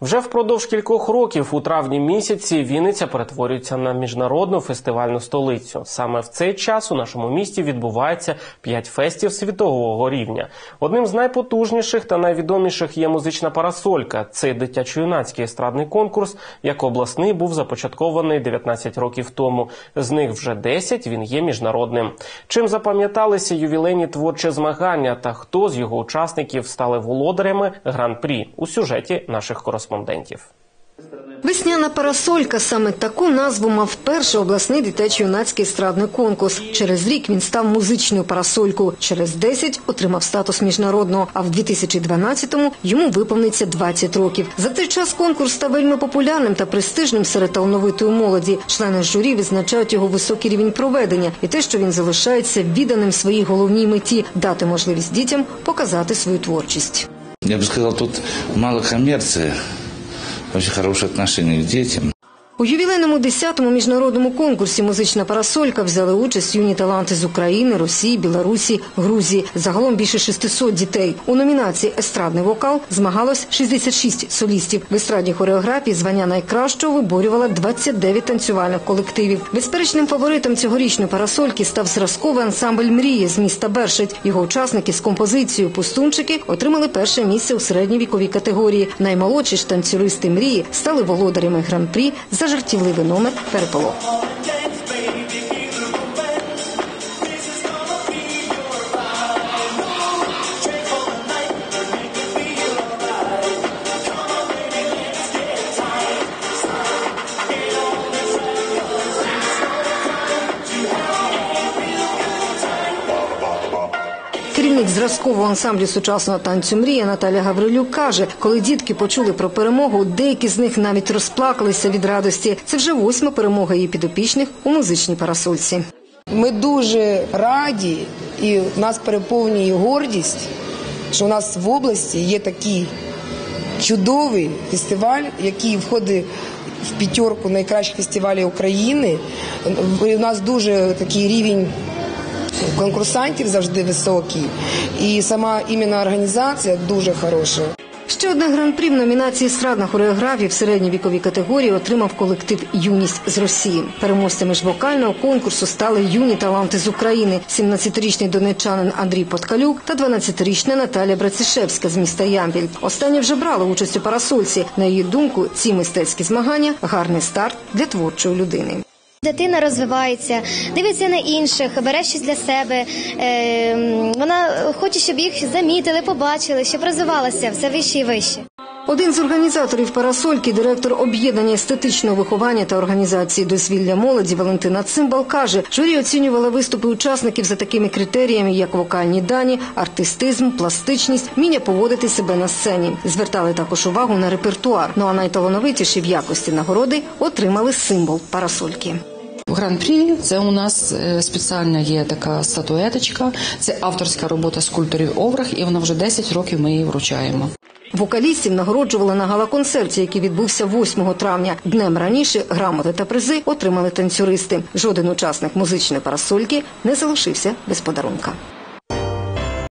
Вже впродовж кількох років у травні місяці Вінниця перетворюється на міжнародну фестивальну столицю. Саме в цей час у нашому місті відбувається п'ять фестів світового рівня. Одним з найпотужніших та найвідоміших є музична парасолька. Цей дитячо-юнацький естрадний конкурс, як обласний був започаткований 19 років тому. З них вже 10 він є міжнародним. Чим запам'яталися ювілейні творчі змагання та хто з його учасників стали володарями гран-прі у сюжеті наших кореспондентів. Весняна парасолька саме таку назву мав перший обласний дитячо-юнацький естрадний конкурс. Через рік він став музичною парасолькою. Через 10 отримав статус міжнародного. А в 2012-му йому виповниться 20 років. За цей час конкурс став вельми популярним та престижним серед талановитої молоді. Члени журі відзначають його високий рівень проведення і те, що він залишається відданим своїй головній меті дати можливість дітям показати свою творчість. Я бы сказал, тут мало коммерции, очень хорошее отношение к детям. У ювілейному 10-му міжнародному конкурсі музична парасолька взяли участь юні таланти з України, Росії, Білорусі, Грузії. Загалом більше 600 дітей. У номінації Естрадний вокал змагалось 66 солістів. В естрадній хореографії звання найкращого виборювала 29 танцювальних колективів. Безперечним фаворитом цьогорічної парасольки став зразковий ансамбль Мрії з міста Бершить. Його учасники з композицією Пустунчики отримали перше місце у середній віковій категорії. Наймолодші ж танцюристи мрії стали володарями гран-прі за жартівливий номер переполох. Керівник зразкового ансамблю сучасного танцю Мрія Наталя Гаврилюк каже, коли дітки почули про перемогу, деякі з них навіть розплакалися від радості. Це вже восьма перемога її підопічних у музичній парасольці. Ми дуже раді, і нас переповнює гордість, що у нас в області є такий чудовий фестиваль, який входить в п'ятерку найкращих фестивалів України. У нас дуже такий рівень конкурсантів завжди високий, і сама іменно організація дуже хороша. Ще одне гран-прі в номінації «Естрадна хореографія» в середній віковій категорії отримав колектив Юність з Росії. Переможцями ж вокального конкурсу стали юні таланти з України: 17-річний донеччанин Андрій Подкалюк та 12-річна Наталя Брацишевська з міста Ямпіль. Останні вже брали участь у парасольці. На її думку, ці мистецькі змагання гарний старт для творчої людини. Дитина розвивається, дивиться на інших, бере щось для себе. Е, вона хоче, щоб їх замітили, побачили, щоб розвивалася все вище і вище. Один з організаторів парасольки, директор об'єднання естетичного виховання та організації дозвілля молоді Валентина Цимбал каже, журі оцінювала виступи учасників за такими критеріями, як вокальні дані, артистизм, пластичність, вміння поводити себе на сцені. Звертали також увагу на репертуар. Ну а найталановитіші в якості нагороди отримали символ парасольки. Гран-прі це у нас е, спеціальна є така статуеточка. Це авторська робота скульпторів Оврах, і вона вже 10 років ми її вручаємо. Вокалістів нагороджували на гала-концерті, який відбувся 8 травня. Днем раніше грамоти та призи отримали танцюристи. Жоден учасник музичної парасольки не залишився без подарунка.